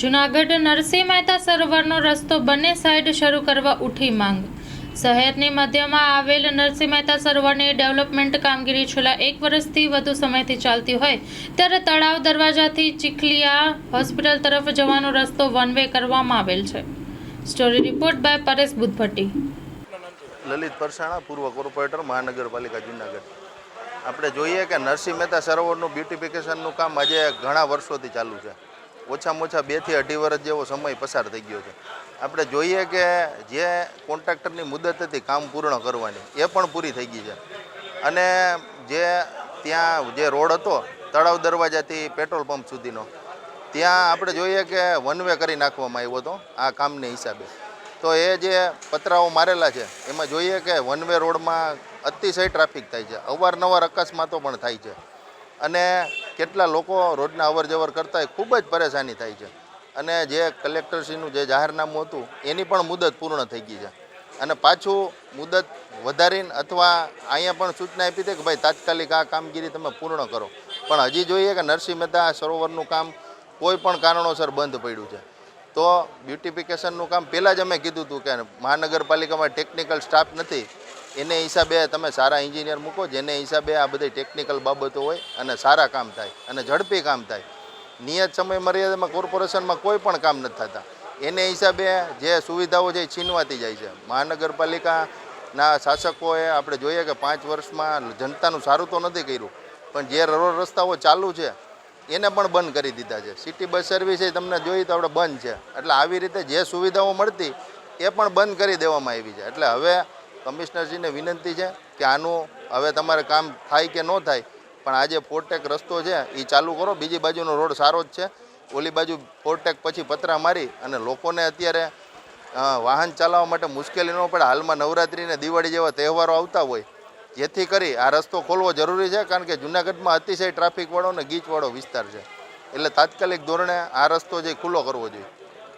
જુનાગઢ નરસિંહ મહેતા સરોવરનો રસ્તો બંને સાઈડ શરૂ કરવા ઉઠી માંગ. શહેરની મધ્યમાં આવેલ નરસિંહ મહેતા સરોવરની ડેવલપમેન્ટ કામગીરી છેલ્લા એક વર્ષથી વધુ સમયથી ચાલતી હોય ત્યારે તળાવ દરવાજાથી ચીખલિયા હોસ્પિટલ તરફ જવાનો રસ્તો વન વે કરવામાં આવેલ છે. Story report by Paresh Buddhabhatti. Lalit Parsana, પૂર્વ કોર્પોરેટર, મહાનગરપાલિકા, જૂનાગઢ. આપણે જોઈએ કે નરસિંહ મહેતા સરોવરનું બ્યુટિફિકેશનનું કામ આજે ઘણા વર્ષોથી ચાલુ છે. ઓછામાં ઓછા બેથી અઢી વર્ષ જેવો સમય પસાર થઈ ગયો છે. આપણે જોઈએ કે જે કોન્ટ્રાક્ટરની મુદત હતી કામ પૂર્ણ કરવાની, એ પણ પૂરી થઈ ગઈ છે. અને જે ત્યાં જે રોડ હતો, તળાવ દરવાજાથી પેટ્રોલ પંપ સુધીનો, ત્યાં આપણે જોઈએ કે વન વે કરી નાખવામાં આવ્યો હતો, આ કામને હિસાબે. તો એ જે પતરાઓ મારેલા છે, એમાં જોઈએ કે વન વે રોડમાં અતિશય ટ્રાફિક થાય છે. અવારનવાર અકસ્માતો પણ થાય છે. અને કેટલા લોકો રોડના અવર જવર કરતા હોય ખૂબ જ પરેશાની થાય છે. અને જે કલેક્ટરશ્રીનું જે જાહેરનામું હતું, એની પણ મુદત પૂર્ણ થઈ ગઈ છે. અને પાછું મુદત વધારીને અથવા અહીંયા પણ સૂચના આપી હતી કે ભાઈ તાત્કાલિક આ કામગીરી તમે પૂર્ણ કરો. પણ હજી જોઈએ કે નરસિંહ મહેતા સરોવરનું કામ કોઈ પણ કારણોસર બંધ પડ્યું છે. તો બ્યુટિફિકેશનનું કામ પહેલાં જ અમે કીધું હતું કે મહાનગરપાલિકામાં ટેકનિકલ સ્ટાફ નથી. એને હિસાબે તમે સારા એન્જિનિયર મૂકો, જેને હિસાબે આ બધી ટેકનિકલ બાબતો હોય અને સારા કામ થાય અને ઝડપી કામ થાય. નિયત સમય મર્યાદામાં કોર્પોરેશનમાં કોઈ પણ કામ નથી થતા. એને હિસાબે જે સુવિધાઓ છે એ છીનવાતી જાય છે. મહાનગરપાલિકાના શાસકોએ આપણે જોઈએ કે પાંચ વર્ષમાં જનતાનું સારું તો નથી કર્યું, પણ જે રોડ રસ્તાઓ ચાલુ છે, એને પણ બંધ કરી દીધા છે. સિટી બસ સર્વિસ એ તમને જોઈએ તો આપણે બંધ છે. એટલે આવી રીતે જે સુવિધાઓ મળતી, એ પણ બંધ કરી દેવામાં આવી છે. એટલે હવે કમિશનરજીને વિનંતી છે કે આનું હવે તમારે કામ થાય કે ન થાય, પણ આ જે ફોરટેક રસ્તો છે એ ચાલુ કરો. બીજી બાજુનો રોડ સારો જ છે. ઓલી બાજુ ફોરટેક પછી પતરા મારી અને લોકોને અત્યારે વાહન ચલાવવા માટે મુશ્કેલી ન પડે. હાલમાં નવરાત્રિ ને દિવાળી જેવા તહેવારો આવતા હોય, જેથી કરી આ રસ્તો ખોલવો જરૂરી છે, કારણ કે જુનાગઢમાં અતિશય ટ્રાફિકવાળો અને ગીચવાળો વિસ્તાર છે. એટલે તાત્કાલિક ધોરણે આ રસ્તો જે ખુલ્લો કરવો જોઈએ.